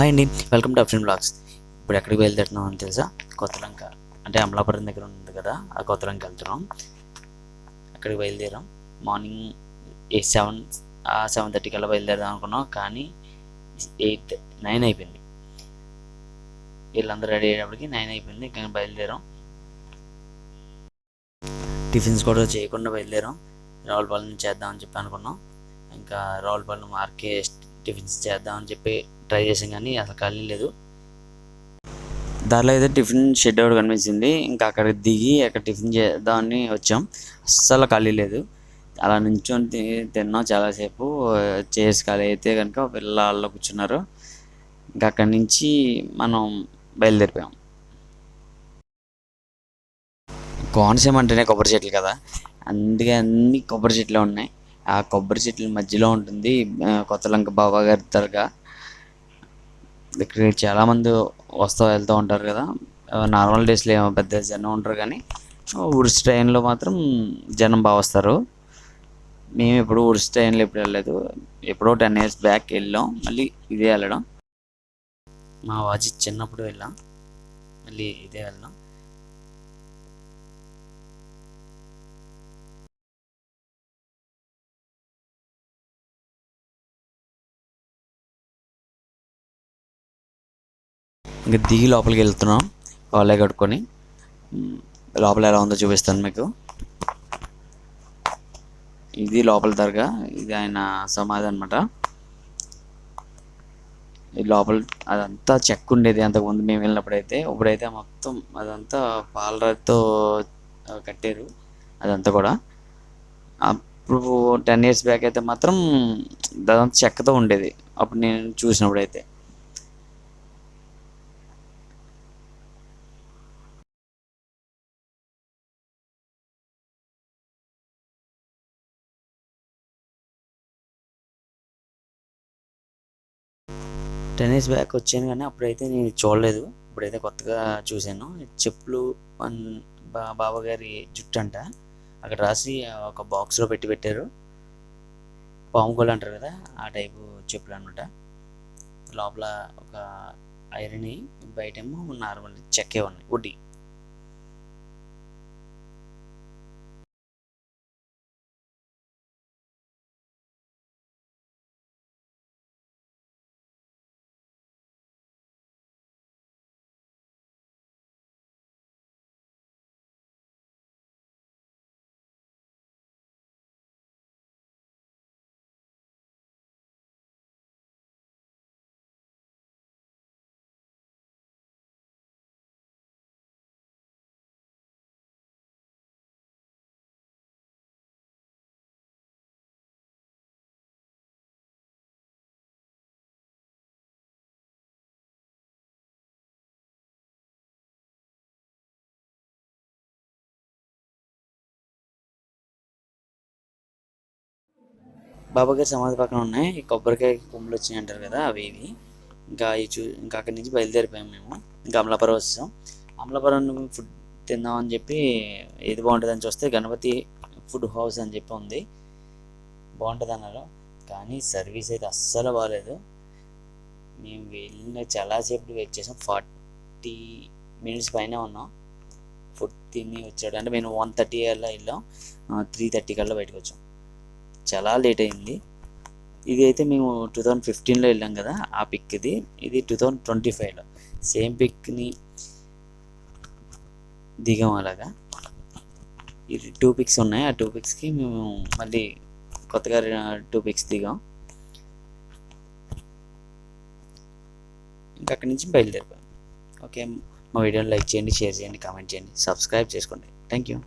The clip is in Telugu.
హాయ్ అండి. Welcome to Afrin blogs. ఇప్పుడు ఎక్కడికి బయలుదేరుతున్నాం అని తెలుసా? కొత్తలంక. అంటే అమలాపురం దగ్గర ఉంది కదా ఆ కొత్తలంక వెళ్తున్నాం. అక్కడికి బయలుదేరాం. మార్నింగ్ ఏ సెవెన్ సెవెన్ థర్టీకి అలా బయలుదేరదాం అనుకున్నాం కానీ ఎయిట్ నైన్ అయిపోయింది. వీళ్ళందరూ రెడీ అయ్యేటప్పటికి నైన్ అయిపోయింది కానీ బయలుదేరాం. టిఫిన్స్ కూడా చేయకుండా బయలుదేరాం. రావులపాలెం చేద్దామని చెప్పి అనుకున్నాం. ఇంకా రావులపాలెం ఆర్కే టిఫిన్స్ చేద్దామని చెప్పి ట్రై చేసాం కానీ అసలు ఖాళీ లేదు. దారిలో అయితే టిఫిన్ షెడ్ ఒకటి కనిపించింది. ఇంకా అక్కడ దిగి అక్కడ టిఫిన్ చేద్దామని వచ్చాం. అస్సలు ఖాళీ లేదు. అలా నుంచొని తిన్నాం చాలాసేపు. చేసి ఖాళీ అయితే కనుక పిల్లల్లో కూర్చున్నారు. ఇంకా అక్కడి నుంచి మనం బయలుదేరిపోయాం. కోనసీమ అంటేనే కొబ్బరి చెట్లు కదా. అందుకే అన్ని కొబ్బరి చెట్లు ఉన్నాయి. ఆ కొబ్బరి చెట్ల మధ్యలో ఉంటుంది కొత్తలంక బాబా గారి దర్గా ఇక్కడికి చాలామంది వస్తూ వెళ్తూ ఉంటారు కదా. నార్మల్ డేస్లో ఏమో పెద్ద జనం ఉంటారు కానీ ఉడిసి ట్రైన్లో మాత్రం జనం బాగా వస్తారు. మేము ఎప్పుడు ఉడిసి ట్రైన్లో ఎప్పుడు వెళ్ళలేదు. ఎప్పుడో టెన్ ఇయర్స్ బ్యాక్ వెళ్ళాం మళ్ళీ ఇదే వెళ్ళడం. మా వాజీ చిన్నప్పుడు వెళ్ళాం మళ్ళీ ఇదే వెళ్ళాం. ఇంకా దిగి లోపలికి వెళ్తున్నాం. వాళ్ళే కట్టుకొని లోపల ఎలా ఉందో చూపిస్తాను మీకు. ఇది లోపల దర్గా. ఇది ఆయన సమాధి అనమాట లోపల అదంతా చెక్ ఉండేది అంతకుముందు మేము వెళ్ళినప్పుడైతే. ఇప్పుడైతే మొత్తం అదంతా పాలరాతో కట్టారు. అదంతా కూడా. అప్పుడు టెన్ ఇయర్స్ బ్యాక్ అయితే మాత్రం అదంతా చెక్కతో ఉండేది. అప్పుడు నేను చూసినప్పుడు టెన్ ఇయర్స్ బ్యాక్ వచ్చాను కానీ అప్పుడైతే నేను చూడలేదు. ఇప్పుడైతే కొత్తగా చూశాను. చెప్పులు బా బాబా గారి జుట్టు అంట. అక్కడ రాసి ఒక బాక్స్లో పెట్టి పెట్టారు. పాము అంటారు కదా ఆ టైపు చెప్పులు అనమాట లోపల ఒక ఐరన్ బయటేమో నార్మల్ చెక్కే ఉన్నాయి వుడ్డి బాబాగారి సమాధి పక్కన ఉన్నాయి. ఈ కొబ్బరికాయ కొమ్ములు వచ్చినాయి అంటారు కదా అవి ఇవి. ఇంకా ఈ చూ ఇంకా అక్కడి నుంచి బయలుదేరిపోయాం మేము. ఇంకా అమలాపురం వచ్చాం. అమలాపురం ఫుడ్ తిందామని చెప్పి ఏది బాగుంటుంది అని చూస్తే గణపతి ఫుడ్ హౌస్ అని చెప్పి ఉంది. బాగుంటుంది అన్నారు. కానీ సర్వీస్ అయితే అస్సలు బాగాలేదు మేము వెళ్ళిన చాలాసేపు వెయిట్ చేసాం. ఫార్టీ మినిట్స్ పైన ఉన్నాం. ఫుడ్ తిని వచ్చాడు. అంటే మేము వన్ థర్టీ అలా వెళ్ళాం. త్రీ థర్టీ కల్లా బయటకు వచ్చాం. చాలా లేట్ అయింది. ఇది అయితే మేము టూ థౌజండ్ ఫిఫ్టీన్లో వెళ్ళాం కదా ఆ పిక్ ఇది ఇది టూ థౌజండ్ ట్వంటీ ఫైవ్లో సేమ్ పిక్ని దిగాం అలాగా. ఇది టూ పిక్స్ ఉన్నాయి. ఆ టూ పిక్స్కి మేము మళ్ళీ కొత్తగా టూ పిక్స్ దిగాం. ఇంకా అక్కడి నుంచి బయలుదేరిపోయాం. ఓకే మా వీడియోని లైక్ చేయండి షేర్ చేయండి కామెంట్ చేయండి సబ్స్క్రైబ్ చేసుకోండి. Thank you